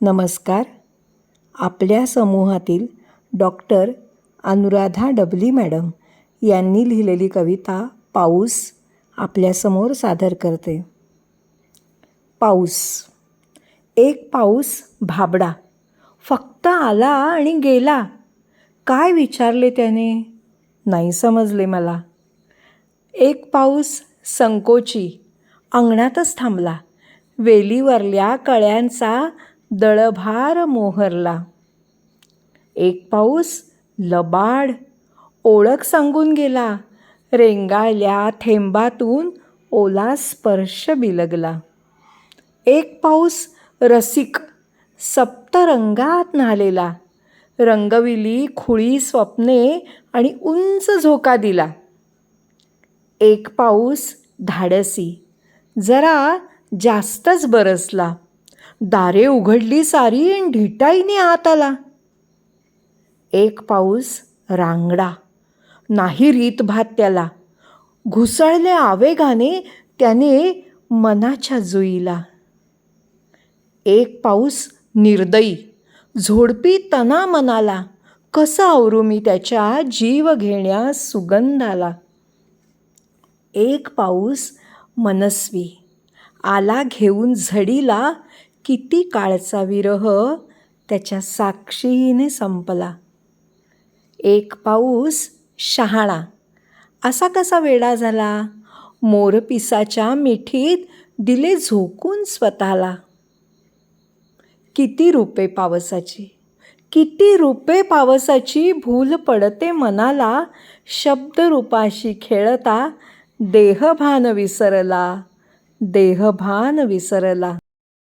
नमस्कार. आपल्या समूहातील डॉक्टर अनुराधा डबली मॅडम यांनी लिहिलेली कविता पाऊस आपल्यासमोर सादर करते. पाऊस. एक पाऊस भाबडा. फक्त आला आणि गेला. काय विचारले त्याने? नाही समजले मला. एक पाऊस संकोची. अंगणातच थांबला. वेलीवरल्या कळ्यांचा दळभार मोहरला. एक पाऊस लबाड ओळख सांगून गेला. रेंगाळल्या थेंबातून ओला स्पर्श बिलगला. एक पाऊस रसिक सप्तरंगात न्हालेला. रंगविली खुळी स्वप्ने आणि उंच झोका दिला. एक पाऊस धाडसी. जरा जास्तच बरसला. दारे उघडली सारी आणि ढिटाईने आत आला. एक पाऊस रांगडा नाही रीतभात त्याला. घुसळल्या आवेगाने त्याने मनाच्या जुईला. एक पाऊस निर्दयी झोडपी तना मनाला. कसं आवरू मी त्याच्या जीव घेण्या सुगंधाला? एक पाऊस मनस्वी आला घेऊन झडीला किती काळचा विरह त्याच्या साक्षीने संपला. एक पाऊस शहाणा. असा कसा वेडा झाला? मोरपिसाच्या मिठीत दिले झोकून स्वतःला. किती रूपे पावसाची? किती रूपे पावसाची भूल पडते मनाला. शब्दरूपाशी खेळता देहभान विसरला. देहभान विसरला.